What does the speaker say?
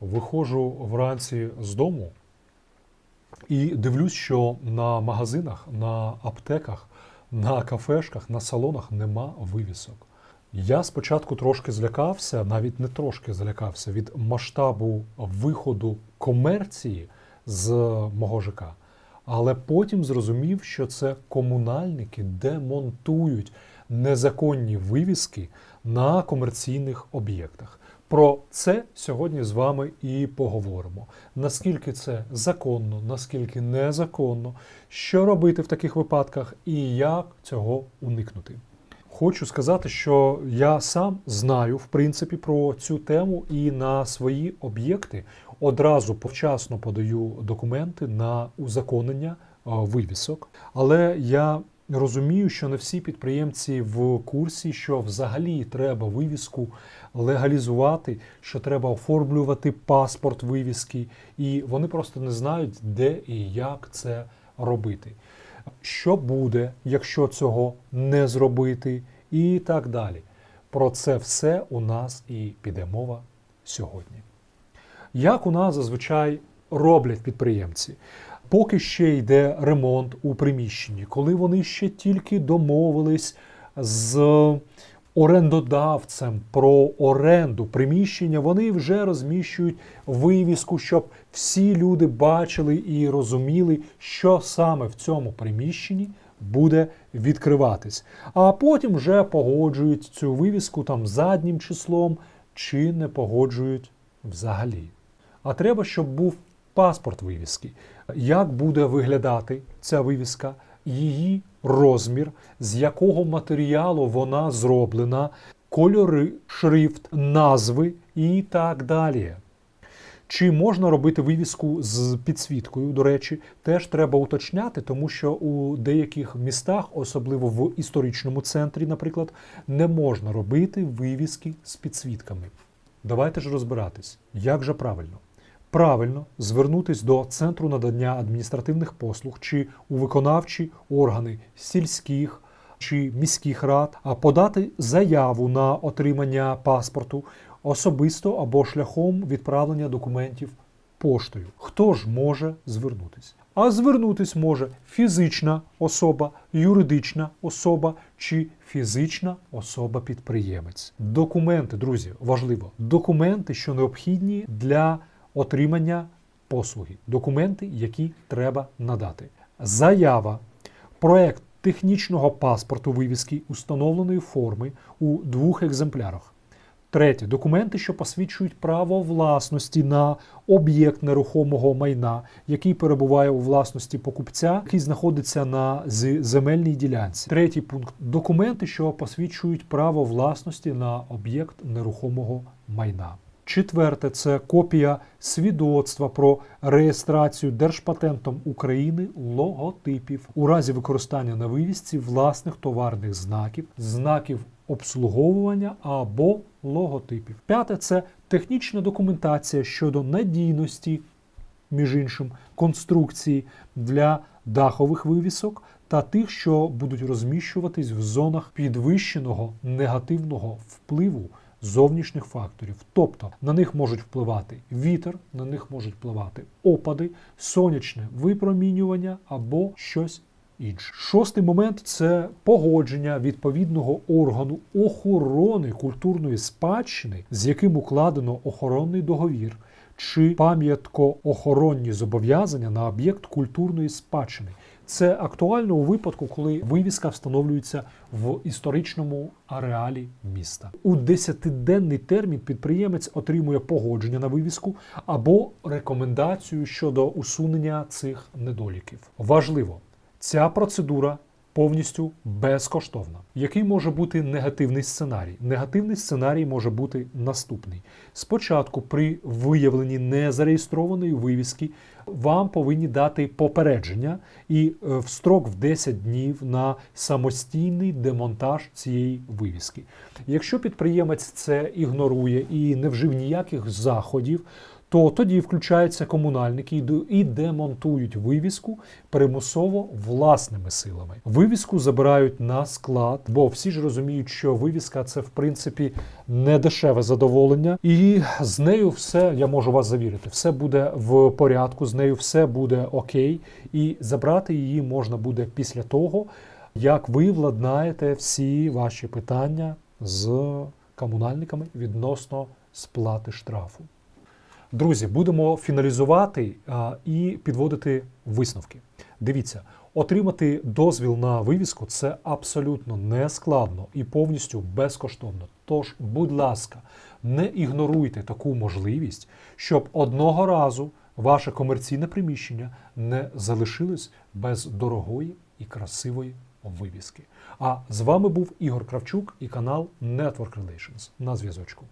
Виходжу вранці з дому і дивлюсь, що на магазинах, на аптеках, на кафешках, на салонах нема вивісок. Я спочатку трошки злякався, навіть не трошки злякався від масштабу виходу комерції з мого ЖК. Але потім зрозумів, що це комунальники демонтують незаконні вивіски на комерційних об'єктах. Про це сьогодні з вами і поговоримо. Наскільки це законно, наскільки незаконно, що робити в таких випадках і як цього уникнути. Хочу сказати, що я сам знаю в принципі про цю тему і на свої об'єкти одразу повчасно подаю документи на узаконення вивісок. Але я розумію, що не всі підприємці в курсі, що взагалі треба вивіску легалізувати, що треба оформлювати паспорт вивіски, і вони просто не знають, де і як це робити. Що буде, якщо цього не зробити, і так далі. Про це все у нас і піде мова сьогодні. Як у нас зазвичай роблять підприємці? Поки ще йде ремонт у приміщенні, коли вони ще тільки домовились з орендодавцем про оренду приміщення, вони вже розміщують вивіску, щоб всі люди бачили і розуміли, що саме в цьому приміщенні буде відкриватись. А потім вже погоджують цю вивіску там заднім числом чи не погоджують взагалі. А треба, щоб був паспорт вивіски. Як буде виглядати ця вивіска, її розмір, з якого матеріалу вона зроблена, кольори, шрифт, назви і так далі. Чи можна робити вивіску з підсвіткою? До речі, теж треба уточняти, тому що у деяких містах, особливо в історичному центрі, наприклад, не можна робити вивіски з підсвітками. Давайте ж розбиратись, як же правильно. Правильно звернутись до центру надання адміністративних послуг чи у виконавчі органи сільських чи міських рад, а подати заяву на отримання паспорту особисто або шляхом відправлення документів поштою. Хто ж може звернутись? А звернутись може фізична особа, юридична особа чи фізична особа-підприємець. Документи, друзі, важливо. Документи, що необхідні для отримання послуги. Документи, які треба надати. Заява, проект технічного паспорту вивіски установленої форми у двох екземплярах. Третє документи, що посвідчують право власності на об'єкт нерухомого майна, який перебуває у власності покупця, який знаходиться на земельній ділянці. Третій пункт документи, що посвідчують право власності на об'єкт нерухомого майна. Четверте це копія свідоцтва про реєстрацію Держпатентом України логотипів у разі використання на вивісці власних товарних знаків, знаків обслуговування або логотипів. П'яте це технічна документація щодо надійності, між іншим, конструкції для дахових вивісок та тих, що будуть розміщуватись в зонах підвищеного негативного впливу зовнішніх факторів. Тобто на них можуть впливати вітер, на них можуть впливати опади, сонячне випромінювання або щось інше. Шостий момент це погодження відповідного органу охорони культурної спадщини, з яким укладено охоронний договір. Чи пам'ятко-охоронні зобов'язання на об'єкт культурної спадщини. Це актуально у випадку, коли вивіска встановлюється в історичному ареалі міста. У 10-денний термін підприємець отримує погодження на вивіску або рекомендацію щодо усунення цих недоліків. Важливо, ця процедура повністю безкоштовна. Який може бути негативний сценарій? Негативний сценарій може бути наступний: спочатку, при виявленні незареєстрованої вивіски, вам повинні дати попередження і е, в строк в 10 днів на самостійний демонтаж цієї вивіски. Якщо підприємець це ігнорує і не вжив ніяких заходів, то тоді включаються комунальники і демонтують вивіску примусово власними силами. Вивіску забирають на склад, бо всі ж розуміють, що вивіска це в принципі не дешеве задоволення, і з нею все я можу вас завірити. Все буде в порядку, з нею все буде окей, і забрати її можна буде після того, як ви владнаєте всі ваші питання з комунальниками відносно сплати штрафу. Друзі, будемо фіналізувати а, і підводити висновки. Дивіться, отримати дозвіл на вивіску це абсолютно не складно і повністю безкоштовно. Тож, будь ласка, не ігноруйте таку можливість, щоб одного разу ваше комерційне приміщення не залишилось без дорогої і красивої вивіски. А з вами був Ігор Кравчук і канал Network Relations. На зв'язочку.